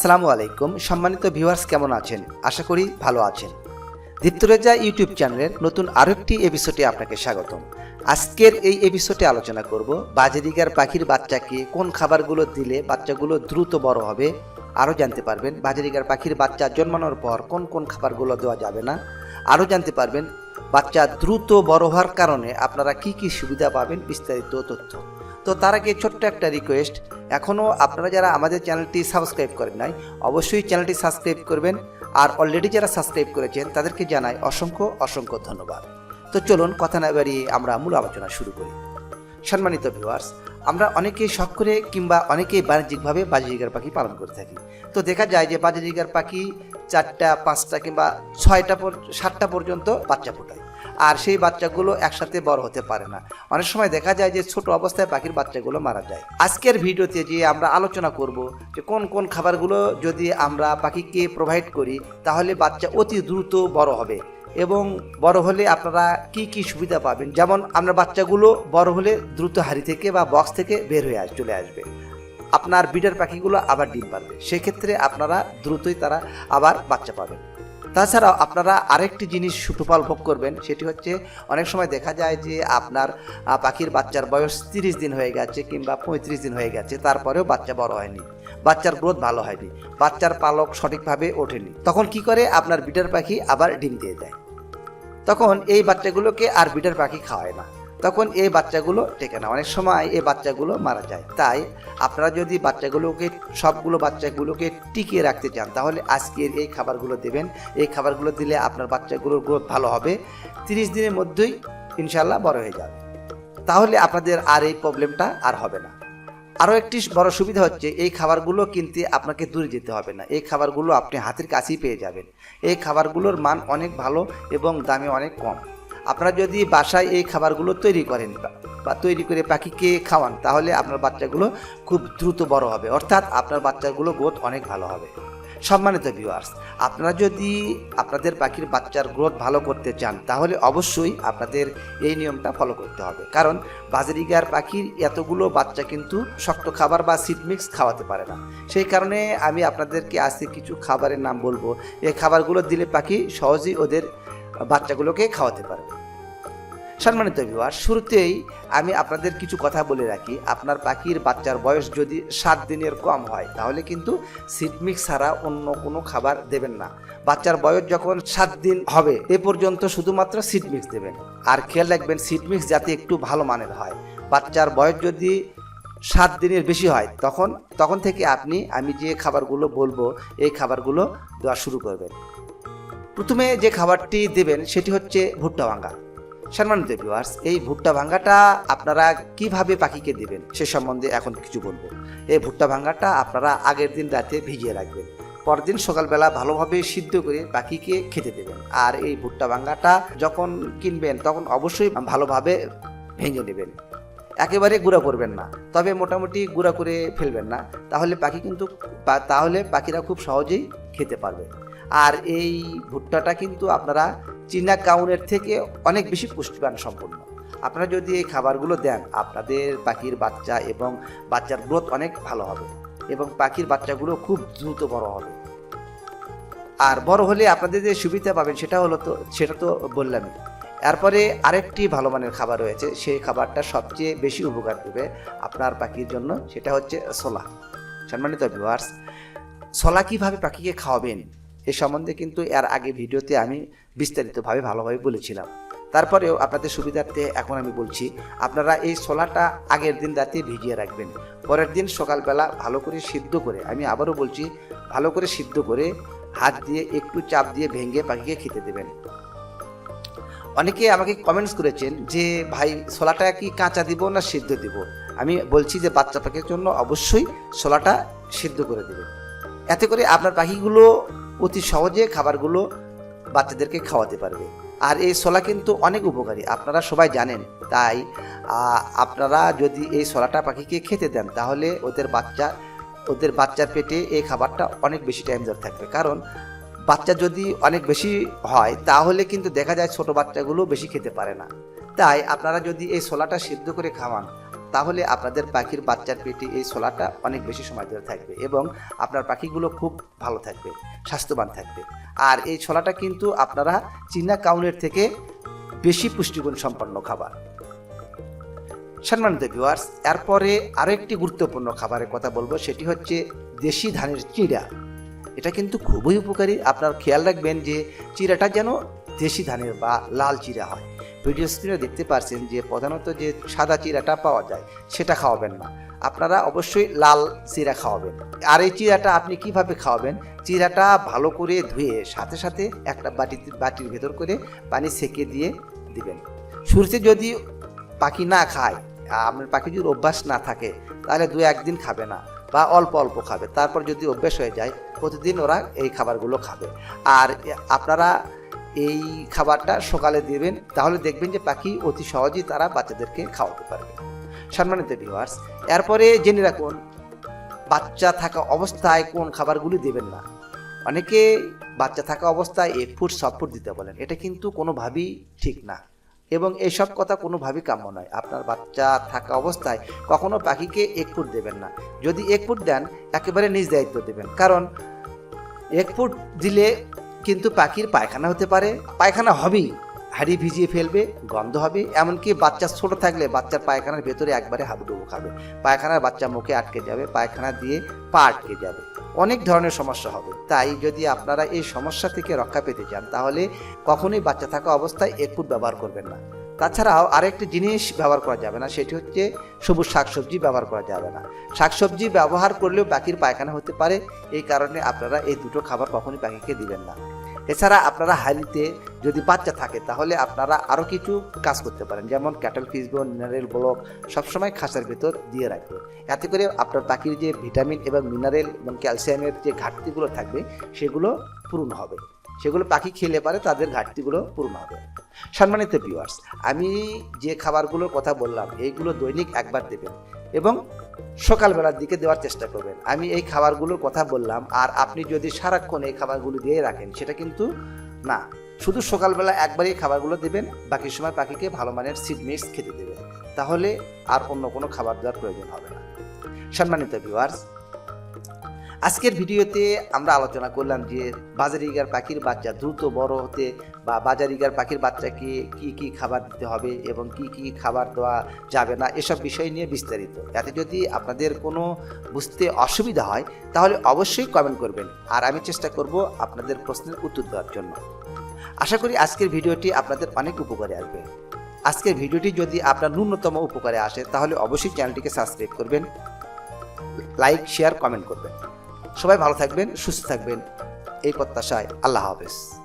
আসসালামু আলাইকুম। সম্মানিত ভিউয়ার্স, কেমন আছেন? আশা করি ভালো আছেন। দীপ্তরেজা ইউটিউব চ্যানেলের নতুন আরও একটি এপিসোডে আপনাকে স্বাগতম। আজকের এই এপিসোডে আলোচনা করব বাজরিগার পাখির বাচ্চাকে কোন খাবারগুলো দিলে বাচ্চাগুলো দ্রুত বড় হবে, আরও জানতে পারবেন বাজরিগার পাখির বাচ্চা জন্মানোর পর কোন কোন খাবারগুলো দেওয়া যাবে না। আরও জানতে পারবেন বাচ্চা দ্রুত বড় হওয়ার কারণে আপনারা কি কি সুবিধা পাবেন বিস্তারিত তথ্য। তো তার আগে ছোট্ট একটা রিকোয়েস্ট এখনও আপনারা যারা আমাদের চ্যানেলটি সাবস্ক্রাইব করেন নাই, অবশ্যই চ্যানেলটি সাবস্ক্রাইব করবেন আর অলরেডি যারা সাবস্ক্রাইব করেছেন, তাদেরকে জানাই অসংখ্য অসংখ্য ধন্যবাদ। তো চলুন কথা না বাড়িয়ে আমরা মূল আলোচনা শুরু করি। সম্মানিত ভিউয়ার্স আমরা অনেকেই শখ করে কিংবা অনেকেই বাণিজ্যিকভাবে বাজিরিগার পাখি পালন করে থাকি। তো দেখা যায় যে বাজিরিগার পাখি চারটা, পাঁচটা কিংবা ছয়টা সাতটা পর্যন্ত বাচ্চা ফোটায়। আর সেই বাচ্চাগুলো একসাথে বড় হতে পারে না। অনেক সময় দেখা যায় যে ছোট অবস্থায় পাখির বাচ্চাগুলো মারা যায়। আজকের ভিডিওতে যে আমরা আলোচনা করব যে কোন কোন খাবারগুলো যদি আমরা পাখিকে প্রোভাইড করি, তাহলে বাচ্চা অতি দ্রুত বড় হবে এবং বড় হলে আপনারা কি কি সুবিধা পাবেন? যেমন আপনার বাচ্চাগুলো বড় হলে দ্রুত হাড়ি থেকে বা বক্স থেকে বের হয়ে চলে আসবে। আপনার বিডার পাখিগুলো আবার ডিম পারবে সেক্ষেত্রে আপনারা দ্রুতই তারা আবার বাচ্চা পাবেন। তাছাড়াও আপনারা আরেকটি জিনিস সুফল ভোগ করবেন, সেটি হচ্ছে অনেক সময় দেখা যায় যে আপনার পাখির বাচ্চার বয়স তিরিশ দিন হয়ে গেছে কিংবা পঁয়ত্রিশ দিন হয়ে গেছে, তারপরেও বাচ্চা বড় হয়নি, বাচ্চার গ্রোথ ভালো হয়নি, বাচ্চার পালক সঠিকভাবে ওঠেনি। তখন কি করে? আপনার বিটার পাখি আবার ডিম দিয়ে দেয়। তখন এই বাচ্চাগুলোকে আর বিটার পাখি খাওয়ায় না। তখন এই বাচ্চাগুলো টেকে না। অনেক সময় এই বাচ্চাগুলো মারা যায়। তাই আপনারা যদি বাচ্চাগুলোকে, সবগুলো বাচ্চাগুলোকে টিকিয়ে রাখতে চান, তাহলে আজকের এই খাবারগুলো দেবেন। এই খাবারগুলো দিলে আপনার বাচ্চাগুলোর গ্রোথ ভালো হবে। তিরিশ দিনের মধ্যেই ইনশাল্লাহ বড় হয়ে যাবে। তাহলে আপনাদের আর এই প্রবলেমটা আর হবে না। আরও একটি বড় সুবিধা হচ্ছে, এই খাবারগুলো কিনতে আপনাকে দূরে যেতে হবে না। এই খাবারগুলো আপনি হাতের কাছেই পেয়ে যাবেন। এই খাবারগুলোর মান অনেক ভালো এবং দামে অনেক কম। আপনারা যদি বাসায় এই খাবারগুলো তৈরি করেন বা- তৈরি করে পাখিকে খাওয়ান, তাহলে আপনার বাচ্চাগুলো খুব দ্রুত বড় হবে। অর্থাৎ আপনার বাচ্চাগুলো গ্রোথ অনেক ভালো হবে। সম্মানিত ভিউয়ার্স আপনারা যদি আপনাদের পাখির বাচ্চার গ্রোথ ভালো করতে চান, তাহলে অবশ্যই আপনাদের এই নিয়মটা ফলো করতে হবে। কারণ বাজারিগার পাখির এতগুলো বাচ্চা কিন্তু শক্ত খাবার বা সিড মিক্স খাওয়াতে পারে না। সেই কারণে আমি আপনাদেরকে আজকে কিছু খাবারের নাম বলব। এই খাবারগুলো দিলে পাখি সহজেই ওদের বাচ্চাগুলোকে খাওয়াতে পারবে। সম্মানিত ভিউয়ার শুরুতেই আমি আপনাদের কিছু কথা বলে রাখি। আপনার পাখির বাচ্চার বয়স যদি সাত দিনের কম হয়, তাহলে কিন্তু সিডমিক্স ছাড়া অন্য কোনো খাবার দেবেন না। বাচ্চার বয়স যখন সাত দিন হবে, এ পর্যন্ত শুধুমাত্র সিডমিক্স দেবেন। আর খেয়াল রাখবেন সিডমিক্স যাতে একটু ভালো মানের হয়। বাচ্চার বয়স যদি সাত দিনের বেশি হয়, তখন তখন থেকে আপনি, আমি যে খাবারগুলো বলব, এই খাবারগুলো দেওয়া শুরু করবেন। প্রথমে যে খাবারটি দেবেন, সেটি হচ্ছে ভুট্টা ভাঙ্গা। সম্মানিত ভিউয়ার্স এই ভুট্টা ভাঙ্গাটা আপনারা কীভাবে পাখিকে দেবেন সে সম্বন্ধে এখন কিছু বলব। এই ভুট্টা ভাঙ্গাটা আপনারা আগের দিন রাতে ভিজিয়ে রাখবেন। পরদিন সকালবেলা ভালোভাবে সিদ্ধ করে পাখিকে খেতে দেবেন। আর এই ভুট্টা ভাঙ্গাটা যখন কিনবেন, তখন অবশ্যই ভালোভাবে ভেঙে নেবেন। একেবারে গুঁড়া করবেন না। তবে মোটামুটি গুঁড়া করে ফেলবেন না। তাহলে পাখি কিন্তু তাহলে পাখিরা খুব সহজেই খেতে পারবে। আর এই ভুট্টাটা কিন্তু আপনারা চীনা কাউনের থেকে অনেক বেশি পুষ্টিবান সম্পন্ন। আপনারা যদি এই খাবারগুলো দেন, আপনাদের পাখির বাচ্চা এবং বাচ্চার গ্রোথ অনেক ভালো হবে এবং পাখির বাচ্চাগুলো খুব দ্রুত বড় হবে। আর বড় হলে আপনাদের যে সুবিধা পাবেন সেটা হলো তো, সেটা তো বললামই এরপরে আরেকটি ভালো মানের খাবার রয়েছে, সেই খাবারটা সবচেয়ে বেশি উপকার দেবে আপনার পাখির জন্য, সেটা হচ্ছে সোলা সম্মানিত ভিউয়ার্স ছোলা কীভাবে পাখিকে খাওয়াবেন? এ সম্বন্ধে কিন্তু এর আগে ভিডিওতে আমি বিস্তারিতভাবে ভালোভাবে বলেছিলাম। তারপরেও আপনাদের সুবিধার্থে এখন আমি বলছি, আপনারা এই ছোলাটা আগের দিন রাতে ভিজিয়ে রাখবেন, পরের দিন সকালবেলা ভালো করে সিদ্ধ করে, আমি আবারও বলছি, ভালো করে সিদ্ধ করে হাত দিয়ে একটু চাপ দিয়ে ভেঙে পাখিকে খেতে দেবেন। অনেকে আমাকে কমেন্টস করেছেন যে, ভাই, ছোলাটা কি কাঁচা দিব না সিদ্ধ দিব? আমি বলছি যে, বাচ্চা পাখির জন্য অবশ্যই ছোলাটা সিদ্ধ করে দেবেন। এতে করে আপনার পাখিগুলো অতি সহজে খাবারগুলো বাচ্চাদেরকে খাওয়াতে পারবে। আর এই ছোলা কিন্তু অনেক উপকারী, আপনারা সবাই জানেন। তাই আপনারা যদি এই ছোলাটা পাখিকে খেতে দেন, তাহলে ওদের বাচ্চা, ওদের বাচ্চার পেটে এই খাবারটা অনেক বেশি টাইম ধরে থাকবে। কারণ, বাচ্চা যদি অনেক বেশি হয়, তাহলে কিন্তু দেখা যায় ছোট বাচ্চাগুলো বেশি খেতে পারে না। তাই, আপনারা যদি এই ছোলাটা সিদ্ধ করে খাওয়ান তাহলে আপনাদের পাখির বাচ্চার পেটে এই ছোলাটা অনেক বেশি সময় ধরে থাকবে এবং আপনার পাখিগুলো খুব ভালো থাকবে, স্বাস্থ্যবান থাকবে। আর এই ছোলাটা কিন্তু আপনারা চীনা কাউনের থেকে বেশি পুষ্টিগুণ সম্পন্ন খাবার। সম্মানিত ভিউয়ার্স এরপরে আরও একটি গুরুত্বপূর্ণ খাবারের কথা বলব, সেটি হচ্ছে দেশি ধানের চিড়া। এটা কিন্তু খুবই উপকারী। আপনার খেয়াল রাখবেন যে চিড়াটা যেন দেশি ধানের বা লাল চিড়া হয়। ভিডিও স্ক্রিনে দেখতে পারছেন যে প্রধানত যে সাদা চিরাটা পাওয়া যায়, সেটা খাওয়াবেন না। আপনারা অবশ্যই লাল চিরা খাওয়াবেন। আর এই চিরাটা আপনি কীভাবে খাওয়াবেন? চিরাটা ভালো করে ধুয়ে সাথে সাথে একটা বাটিতে বাটির ভেতর করে পানি সেকে দিয়ে দিবেন। শুরুতে যদি পাখি না খায়, আপনার পাখি যদি অভ্যাস না থাকে, তাহলে দু একদিন খাবে না বা অল্প অল্প খাবে। তারপর যদি অভ্যাস হয়ে যায়, প্রতিদিন ওরা এই খাবারগুলো খাবে। আর আপনারা এই খাবারটা সকালে দেবেন, তাহলে দেখবেন যে পাখি অতি সহজেই তারা বাচ্চাদেরকে খাওয়াতে পারবে। সম্মানিত ভিউয়ার্স এরপরে জেনে রাখুন, বাচ্চা থাকা অবস্থায় কোন খাবারগুলি দেবেন না। অনেকে বাচ্চা থাকা অবস্থায় এক ফুট, সব ফুট দিতে বলেন, এটা কিন্তু কোনোভাবেই ঠিক না। এবং এইসব কথা কোনোভাবেই কাম্য নয়। আপনার বাচ্চা থাকা অবস্থায় কখনো পাখিকে এক ফুট দেবেন না। যদি এক ফুট দেন, একেবারে নিজ দায়িত্ব দেবেন। কারণ, এক ফুট দিলে কিন্তু পাখির পায়খানা হতে পারে। পায়খানা হবেই। হাড়ি ভিজিয়ে ফেলবে, গন্ধ হবে। এমনকি বাচ্চা ছোট থাকলে বাচ্চার পায়খানার ভেতরে একবারে হাবুডুবু খাবে। পায়খানার বাচ্চা মুখে আটকে যাবে, পায়খানা দিয়ে পা আটকে যাবে। অনেক ধরনের সমস্যা হবে। তাই যদি আপনারা এই সমস্যা থেকে রক্ষা পেতে চান, তাহলে কখনোই বাচ্চা থাকা অবস্থায় একুট ব্যবহার করবেন না। তাছাড়াও আরেকটি জিনিস ব্যবহার করা যাবে না, সেটি হচ্ছে সবুজ শাকসবজি ব্যবহার করা যাবে না। শাকসবজি ব্যবহার করলেও পাখির পায়খানা হতে পারে, এই কারণে আপনারা এই দুটো খাবার কখনই পাখিকে দিবেন না। এছাড়া আপনারা হাড়িতে যদি বাচ্চা থাকে, তাহলে আপনারা আরও কিছু কাজ করতে পারেন, যেমন ক্যাটল ফিসবোন, মিনারেল ব্লক, সবসময় খাঁচার ভেতর দিয়ে রাখবে এতে করে আপনার পাখির যে ভিটামিন এবং মিনারেল এবং ক্যালসিয়ামের যে ঘাটতিগুলো থাকবে, সেগুলো পূরণ হবে। সেগুলো পাখি খেলে পারে তাদের ঘাটতিগুলো পূরণ হবে। সম্মানিত ভিউয়ার্স আমি যে খাবারগুলোর কথা বললাম, এইগুলো দৈনিক একবার দেবেন এবং সকালবেলার দিকে দেওয়ার চেষ্টা করবেন। আমি এই খাবারগুলোর কথা বললাম, আর আপনি যদি সারাক্ষণ এই খাবারগুলো দিয়ে রাখেন, সেটা কিন্তু না। শুধু সকালবেলা একবারই খাবারগুলো দেবেন, বাকি সময় পাখিকে ভালো মানের সিড মিক্স খেতে দেবেন। তাহলে আর অন্য কোনো খাবার দেওয়ার প্রয়োজন হবে না। সম্মানিত ভিউয়ার্স আজকের ভিডিওতে আমরা আলোচনা করলাম যে বাজারিগার পাখির বাচ্চা দ্রুত বড় হতে বা বাজারিগার পাখির বাচ্চাকে কি কি খাবার দিতে হবে এবং কি কি খাবার দেওয়া যাবে না, এসব বিষয় নিয়ে বিস্তারিত। যাতে যদি আপনাদের কোনো বুঝতে অসুবিধা হয়, তাহলে অবশ্যই কমেন্ট করবেন। আর আমি চেষ্টা করব আপনাদের প্রশ্নের উত্তর দেওয়ার জন্য। আশা করি আজকের ভিডিওটি আপনাদের অনেক উপকারে আসবে। আজকের ভিডিওটি যদি আপনার ন্যূনতম উপকারে আসে, তাহলে অবশ্যই চ্যানেলটিকে সাবস্ক্রাইব করবেন, লাইক, শেয়ার কমেন্ট করবেন। সবাই ভালো থাকবেন সুস্থ থাকবেন। এই প্রত্যাশায় আল্লাহ হাফেজ।